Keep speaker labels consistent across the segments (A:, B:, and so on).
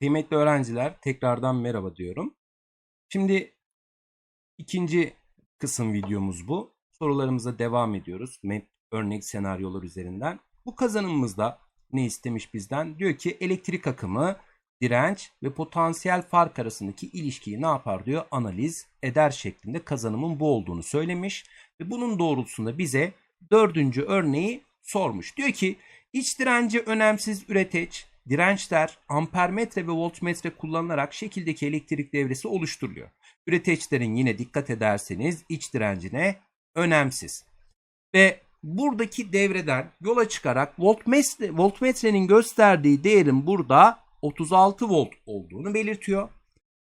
A: Kıymetli öğrenciler, tekrardan merhaba diyorum. Şimdi ikinci kısım videomuz bu. Sorularımıza devam ediyoruz. Map örnek senaryolar üzerinden. Bu kazanımımızda ne istemiş bizden? Diyor ki elektrik akımı, direnç ve potansiyel fark arasındaki ilişkiyi ne yapar diyor? Analiz eder şeklinde kazanımın bu olduğunu söylemiş. Ve bunun doğrultusunda bize dördüncü örneği sormuş. Diyor ki iç direnci önemsiz üreteç, dirençler ampermetre ve voltmetre kullanılarak şekildeki elektrik devresi oluşturuluyor. Üreteçlerin yine dikkat ederseniz iç direncine önemsiz. Ve buradaki devreden yola çıkarak voltmetre, voltmetrenin gösterdiği değerin burada 36 volt olduğunu belirtiyor.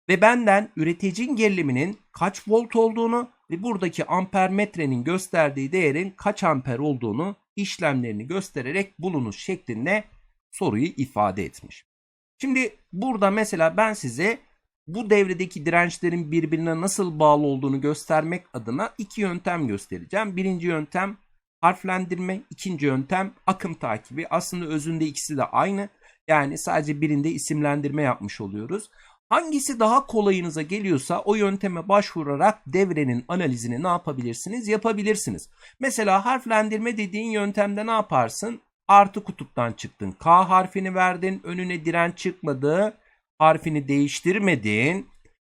A: Ve benden üreticinin geriliminin kaç volt olduğunu ve buradaki ampermetrenin gösterdiği değerin kaç amper olduğunu işlemlerini göstererek bulunuz şeklinde soruyu ifade etmiş. Şimdi burada mesela ben size bu devredeki dirençlerin birbirine nasıl bağlı olduğunu göstermek adına iki yöntem göstereceğim. Birinci yöntem harflendirme, ikinci yöntem akım takibi. Aslında özünde ikisi de aynı. Yani sadece birinde isimlendirme yapmış oluyoruz. Hangisi daha kolayınıza geliyorsa o yönteme başvurarak devrenin analizini ne yapabilirsiniz? Yapabilirsiniz. Mesela harflendirme dediğin yöntemde ne yaparsın? Artı kutuptan çıktın. K harfini verdin. Önüne direnç çıkmadı. Harfini değiştirmedin.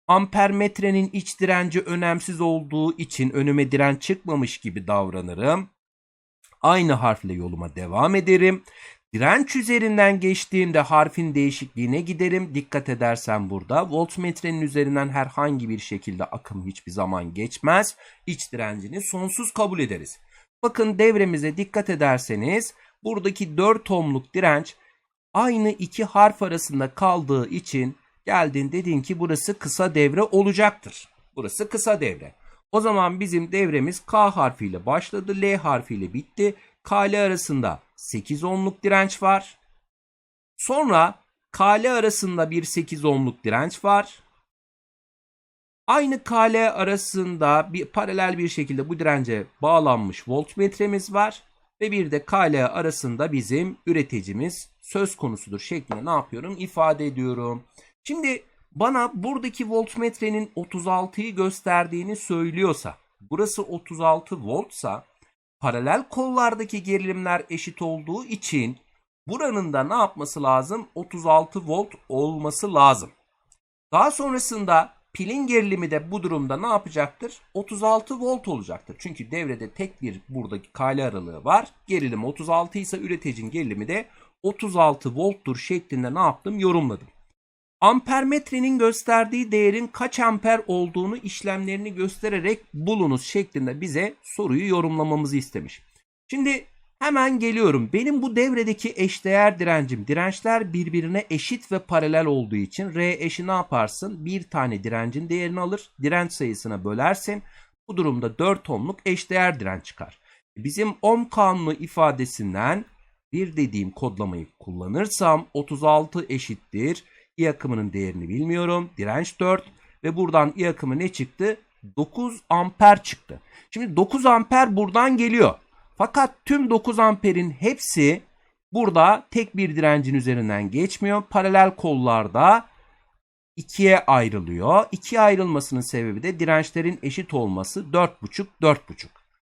A: Ampermetrenin iç direnci önemsiz olduğu için önüme direnç çıkmamış gibi davranırım. Aynı harfle yoluma devam ederim. Direnç üzerinden geçtiğimde harfin değişikliğine giderim. Dikkat edersen burada voltmetrenin üzerinden herhangi bir şekilde akım hiçbir zaman geçmez. İç direncini sonsuz kabul ederiz. Bakın devremize dikkat ederseniz buradaki 4 ohmluk direnç aynı iki harf arasında kaldığı için geldin dedin ki burası kısa devre olacaktır. Burası kısa devre. O zaman bizim devremiz K harfiyle başladı, L harfiyle bitti. K ile arasında 8 ohmluk direnç var. Sonra K ile arasında bir 8 ohmluk direnç var. Aynı K ile arasında bir paralel bir şekilde bu dirence bağlanmış voltmetremiz var. Ve bir de K ile arasında bizim üreticimiz söz konusudur şeklinde ne yapıyorum? ifade ediyorum. Şimdi bana buradaki voltmetrenin 36'yı gösterdiğini söylüyorsa, burası 36 voltsa paralel kollardaki gerilimler eşit olduğu için buranın da ne yapması lazım? 36 volt olması lazım. Daha sonrasında pilin gerilimi de bu durumda ne yapacaktır? 36 volt olacaktır. Çünkü devrede tek bir buradaki kale aralığı var. Gerilim 36 ise üreticinin gerilimi de 36 volttur şeklinde ne yaptım? Yorumladım. Ampermetrenin gösterdiği değerin kaç amper olduğunu işlemlerini göstererek bulunuz şeklinde bize soruyu yorumlamamızı istemiş. Şimdi hemen geliyorum. Benim bu devredeki eşdeğer direncim, dirençler birbirine eşit ve paralel olduğu için R eşi ne yaparsın? Bir tane direncin değerini alır, direnç sayısına bölersin. Bu durumda 4 ohmluk eşdeğer direnç çıkar. Bizim ohm kanunu ifadesinden bir dediğim kodlamayı kullanırsam 36 eşittir. I akımının değerini bilmiyorum. Direnç 4 ve buradan I akımı ne çıktı? 9 amper çıktı. Şimdi 9 amper buradan geliyor. Fakat tüm 9 amperin hepsi burada tek bir direncin üzerinden geçmiyor. Paralel kollarda ikiye ayrılıyor. İkiye ayrılmasının sebebi de dirençlerin eşit olması 4,5 4,5.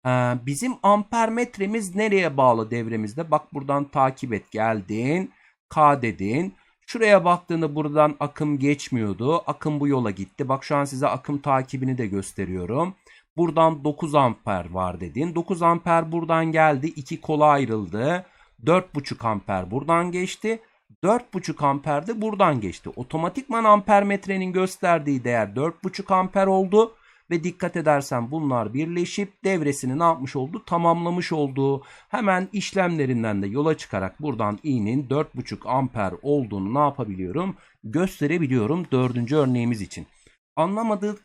A: Ee, bizim ampermetremiz nereye bağlı devremizde? Bak buradan takip et geldin. K dedin. Şuraya baktığında buradan akım geçmiyordu. Akım bu yola gitti. Bak şu an size akım takibini de gösteriyorum. Buradan 9 amper var dedin. 9 amper buradan geldi. 2 kola ayrıldı. 4,5 amper buradan geçti. 4,5 amper de buradan geçti. Otomatikman ampermetrenin gösterdiği değer 4,5 amper oldu. Ve dikkat edersen bunlar birleşip devresini ne yapmış oldu? Tamamlamış oldu. Hemen işlemlerinden de yola çıkarak buradan i'nin 4,5 amper olduğunu ne yapabiliyorum? Gösterebiliyorum dördüncü örneğimiz için. Anlamadığı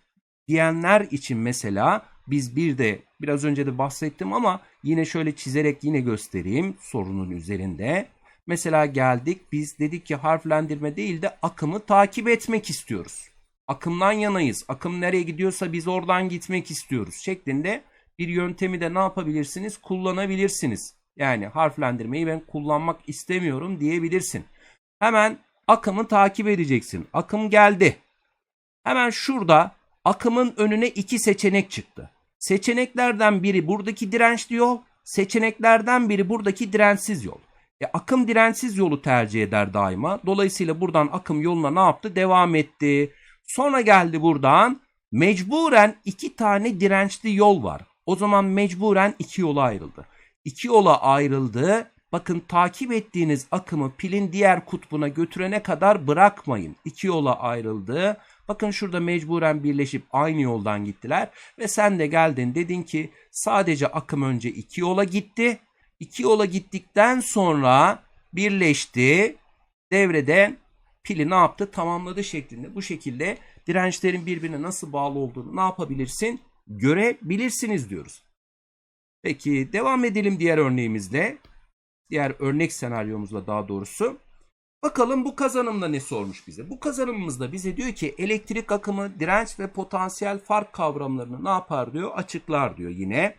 A: diyenler için mesela biz bir de biraz önce de bahsettim ama yine şöyle çizerek yine göstereyim sorunun üzerinde. Mesela geldik biz dedik ki harflendirme değil de akımı takip etmek istiyoruz akımdan yanayız. Akım nereye gidiyorsa biz oradan gitmek istiyoruz şeklinde bir yöntemi de ne yapabilirsiniz? Kullanabilirsiniz. Yani harflendirmeyi ben kullanmak istemiyorum diyebilirsin. Hemen akımı takip edeceksin. Akım geldi. Hemen şurada akımın önüne iki seçenek çıktı. Seçeneklerden biri buradaki dirençli yol, seçeneklerden biri buradaki dirençsiz yol. E, akım dirençsiz yolu tercih eder daima. Dolayısıyla buradan akım yoluna ne yaptı? Devam etti. Sonra geldi buradan mecburen iki tane dirençli yol var. O zaman mecburen iki yola ayrıldı. İki yola ayrıldı. Bakın takip ettiğiniz akımı pilin diğer kutbuna götürene kadar bırakmayın. İki yola ayrıldı. Bakın şurada mecburen birleşip aynı yoldan gittiler. Ve sen de geldin dedin ki sadece akım önce iki yola gitti. İki yola gittikten sonra birleşti. Devrede pili ne yaptı? Tamamladı şeklinde. Bu şekilde dirençlerin birbirine nasıl bağlı olduğunu ne yapabilirsin? Görebilirsiniz diyoruz. Peki devam edelim diğer örneğimizle. Diğer örnek senaryomuzla daha doğrusu. Bakalım bu kazanımda ne sormuş bize? Bu kazanımımızda bize diyor ki elektrik akımı, direnç ve potansiyel fark kavramlarını ne yapar diyor? Açıklar diyor yine.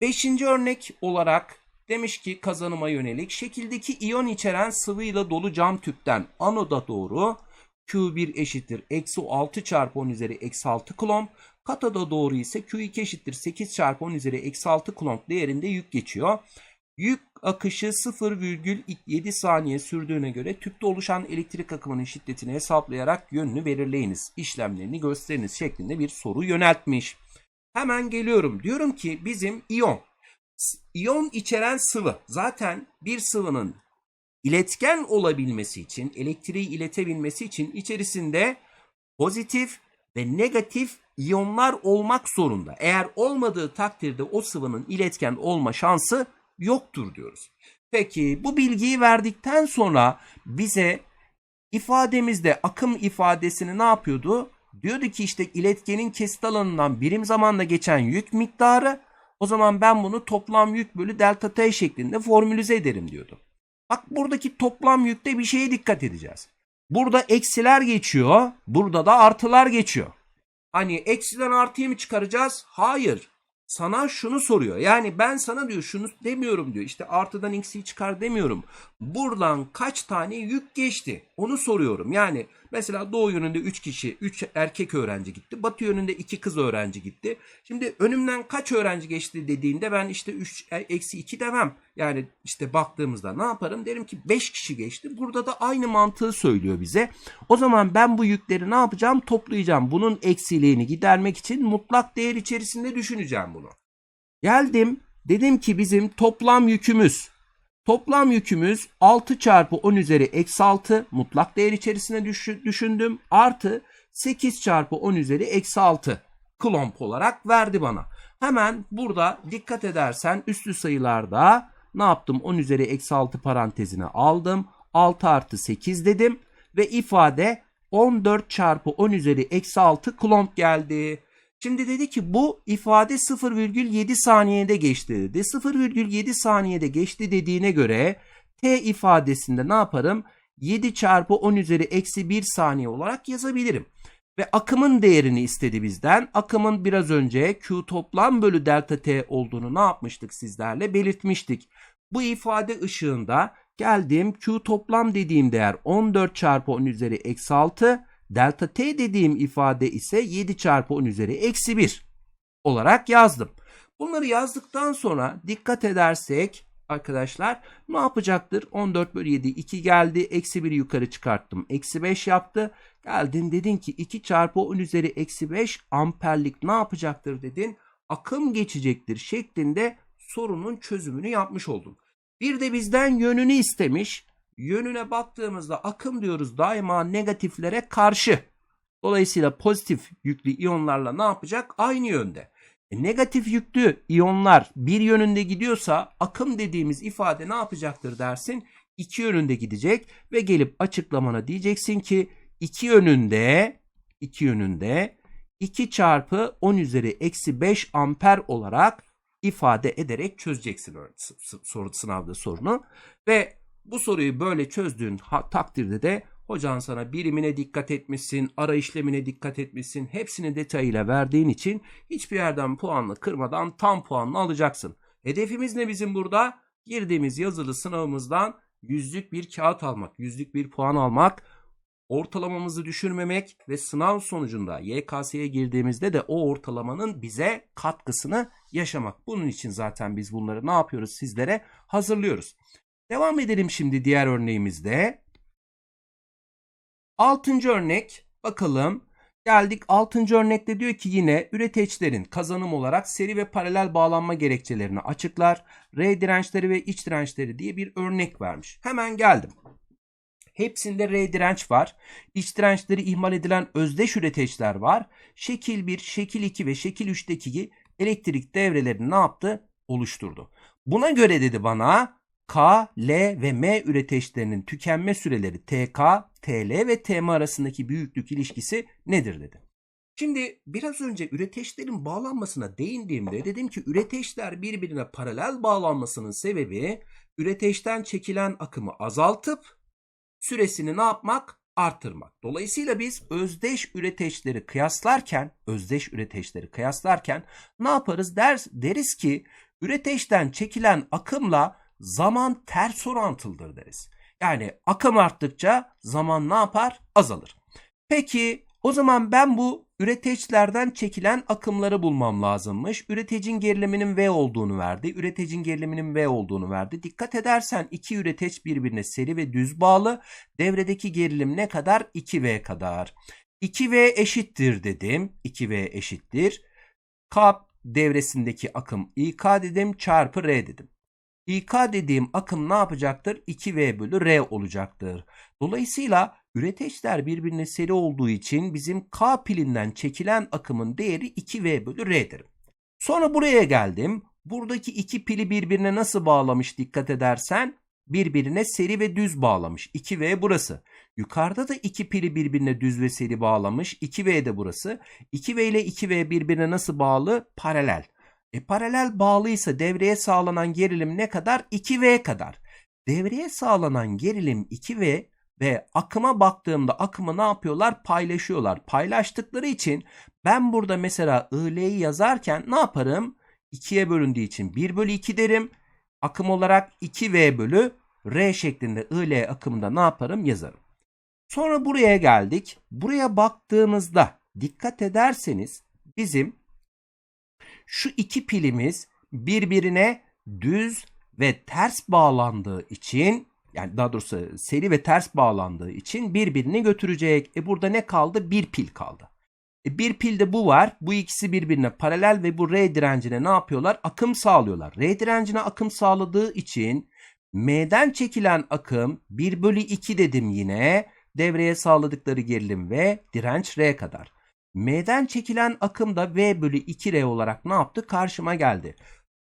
A: Beşinci örnek olarak demiş ki kazanıma yönelik şekildeki iyon içeren sıvıyla dolu cam tüpten anoda doğru Q1 eşittir eksi 6 çarpı 10 üzeri eksi 6 kulomb. Katoda doğru ise Q2 eşittir 8 çarpı 10 üzeri eksi 6 kulomb değerinde yük geçiyor. Yük akışı 0,7 saniye sürdüğüne göre tüpte oluşan elektrik akımının şiddetini hesaplayarak yönünü belirleyiniz. İşlemlerini gösteriniz şeklinde bir soru yöneltmiş. Hemen geliyorum. Diyorum ki bizim iyon. İyon içeren sıvı. Zaten bir sıvının iletken olabilmesi için, elektriği iletebilmesi için içerisinde pozitif ve negatif iyonlar olmak zorunda. Eğer olmadığı takdirde o sıvının iletken olma şansı yoktur diyoruz. Peki bu bilgiyi verdikten sonra bize ifademizde akım ifadesini ne yapıyordu? Diyordu ki işte iletkenin kesit alanından birim zamanda geçen yük miktarı o zaman ben bunu toplam yük bölü delta t şeklinde formülize ederim diyordu. Bak buradaki toplam yükte bir şeye dikkat edeceğiz. Burada eksiler geçiyor, burada da artılar geçiyor. Hani eksiden artıyı mı çıkaracağız? Hayır. Sana şunu soruyor. Yani ben sana diyor şunu demiyorum diyor. İşte artıdan eksiyi çıkar demiyorum. Buradan kaç tane yük geçti? Onu soruyorum. Yani mesela doğu yönünde 3 kişi, 3 erkek öğrenci gitti. Batı yönünde 2 kız öğrenci gitti. Şimdi önümden kaç öğrenci geçti dediğinde ben işte 3 eksi 2 demem. Yani işte baktığımızda ne yaparım? Derim ki 5 kişi geçti. Burada da aynı mantığı söylüyor bize. O zaman ben bu yükleri ne yapacağım? Toplayacağım. Bunun eksiliğini gidermek için mutlak değer içerisinde düşüneceğim bunu. Geldim. Dedim ki bizim toplam yükümüz Toplam yükümüz 6 çarpı 10 üzeri eksi 6 mutlak değer içerisine düşündüm. Artı 8 çarpı 10 üzeri eksi 6 klomp olarak verdi bana. Hemen burada dikkat edersen üslü sayılarda ne yaptım? 10 üzeri eksi 6 parantezine aldım. 6 artı 8 dedim. Ve ifade 14 çarpı 10 üzeri eksi 6 klomp geldi. Şimdi dedi ki bu ifade 0,7 saniyede geçti dedi. 0,7 saniyede geçti dediğine göre t ifadesinde ne yaparım? 7 çarpı 10 üzeri eksi 1 saniye olarak yazabilirim. Ve akımın değerini istedi bizden. Akımın biraz önce Q toplam bölü delta T olduğunu ne yapmıştık sizlerle belirtmiştik. Bu ifade ışığında geldim Q toplam dediğim değer 14 çarpı 10 üzeri eksi 6 Delta t dediğim ifade ise 7 çarpı 10 üzeri eksi 1 olarak yazdım. Bunları yazdıktan sonra dikkat edersek arkadaşlar ne yapacaktır? 14 bölü 7 2 geldi. Eksi 1'i yukarı çıkarttım. Eksi 5 yaptı. Geldin dedin ki 2 çarpı 10 üzeri eksi 5 amperlik ne yapacaktır dedin? Akım geçecektir şeklinde sorunun çözümünü yapmış oldun. Bir de bizden yönünü istemiş yönüne baktığımızda akım diyoruz daima negatiflere karşı. Dolayısıyla pozitif yüklü iyonlarla ne yapacak? Aynı yönde. E, negatif yüklü iyonlar bir yönünde gidiyorsa akım dediğimiz ifade ne yapacaktır dersin? İki yönünde gidecek ve gelip açıklamana diyeceksin ki iki yönünde iki yönünde 2 çarpı 10 üzeri eksi 5 amper olarak ifade ederek çözeceksin soru sınavda sorunu ve bu soruyu böyle çözdüğün takdirde de hocan sana birimine dikkat etmişsin, ara işlemine dikkat etmişsin. Hepsini detayıyla verdiğin için hiçbir yerden puanla kırmadan tam puanını alacaksın. Hedefimiz ne bizim burada? Girdiğimiz yazılı sınavımızdan yüzlük bir kağıt almak, yüzlük bir puan almak, ortalamamızı düşürmemek ve sınav sonucunda YKS'ye girdiğimizde de o ortalamanın bize katkısını yaşamak. Bunun için zaten biz bunları ne yapıyoruz sizlere hazırlıyoruz. Devam edelim şimdi diğer örneğimizde. Altıncı örnek bakalım. Geldik 6. örnekte diyor ki yine üreteçlerin kazanım olarak seri ve paralel bağlanma gerekçelerini açıklar. R dirençleri ve iç dirençleri diye bir örnek vermiş. Hemen geldim. Hepsinde R direnç var. İç dirençleri ihmal edilen özdeş üreteçler var. Şekil 1, şekil 2 ve şekil 3'teki elektrik devrelerini ne yaptı? Oluşturdu. Buna göre dedi bana K, L ve M üreteçlerinin tükenme süreleri TK, TL ve TM arasındaki büyüklük ilişkisi nedir dedi. Şimdi biraz önce üreteçlerin bağlanmasına değindiğimde dedim ki üreteçler birbirine paralel bağlanmasının sebebi üreteçten çekilen akımı azaltıp süresini ne yapmak? Artırmak. Dolayısıyla biz özdeş üreteçleri kıyaslarken, özdeş üreteçleri kıyaslarken ne yaparız? Der, deriz ki üreteçten çekilen akımla zaman ters orantılıdır deriz. Yani akım arttıkça zaman ne yapar? Azalır. Peki o zaman ben bu üreteçlerden çekilen akımları bulmam lazımmış. Üretecin geriliminin V olduğunu verdi. Üretecin geriliminin V olduğunu verdi. Dikkat edersen iki üreteç birbirine seri ve düz bağlı. Devredeki gerilim ne kadar? 2V kadar. 2V eşittir dedim. 2V eşittir. K devresindeki akım İK dedim çarpı R dedim. İK dediğim akım ne yapacaktır? 2V bölü R olacaktır. Dolayısıyla üreteçler birbirine seri olduğu için bizim K pilinden çekilen akımın değeri 2V bölü R'dir. Sonra buraya geldim. Buradaki iki pili birbirine nasıl bağlamış dikkat edersen birbirine seri ve düz bağlamış. 2V burası. Yukarıda da iki pili birbirine düz ve seri bağlamış. 2V de burası. 2V ile 2V birbirine nasıl bağlı? Paralel. E paralel bağlıysa devreye sağlanan gerilim ne kadar? 2V kadar. Devreye sağlanan gerilim 2V ve akıma baktığımda akımı ne yapıyorlar? Paylaşıyorlar. Paylaştıkları için ben burada mesela IL'yi yazarken ne yaparım? 2'ye bölündüğü için 1 bölü 2 derim. Akım olarak 2V bölü R şeklinde IL akımında ne yaparım? Yazarım. Sonra buraya geldik. Buraya baktığımızda dikkat ederseniz bizim şu iki pilimiz birbirine düz ve ters bağlandığı için yani daha doğrusu seri ve ters bağlandığı için birbirini götürecek. E burada ne kaldı? Bir pil kaldı. E bir pilde bu var. Bu ikisi birbirine paralel ve bu R direncine ne yapıyorlar? Akım sağlıyorlar. R direncine akım sağladığı için M'den çekilen akım 1 bölü 2 dedim yine. Devreye sağladıkları gerilim ve direnç R kadar. M'den çekilen akım da V bölü 2R olarak ne yaptı? Karşıma geldi.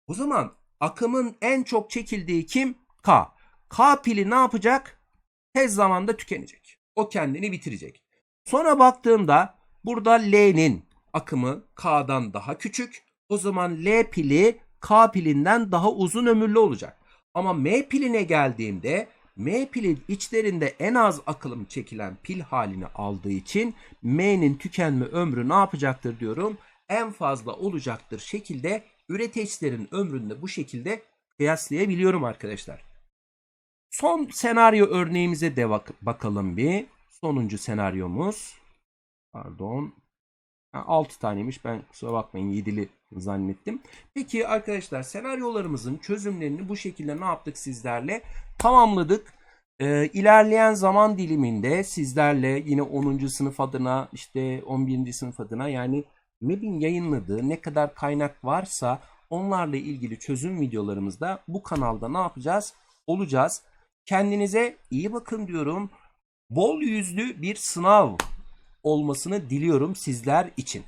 A: O zaman akımın en çok çekildiği kim? K. K pili ne yapacak? Tez zamanda tükenecek. O kendini bitirecek. Sonra baktığımda burada L'nin akımı K'dan daha küçük. O zaman L pili K pilinden daha uzun ömürlü olacak. Ama M piline geldiğimde M pilin içlerinde en az akılım çekilen pil halini aldığı için M'nin tükenme ömrü ne yapacaktır diyorum? En fazla olacaktır şekilde üreteçlerin ömründe bu şekilde kıyaslayabiliyorum arkadaşlar. Son senaryo örneğimize de bak bakalım bir. Sonuncu senaryomuz. Pardon. 6 taneymiş. Ben kusura bakmayın 7'li zannettim. Peki arkadaşlar senaryolarımızın çözümlerini bu şekilde ne yaptık sizlerle? Tamamladık. Ee, ilerleyen zaman diliminde sizlerle yine 10. sınıf adına işte 11. sınıf adına yani MEB'in yayınladığı ne kadar kaynak varsa onlarla ilgili çözüm videolarımızda bu kanalda ne yapacağız? Olacağız. Kendinize iyi bakın diyorum. Bol yüzlü bir sınav olmasını diliyorum sizler için.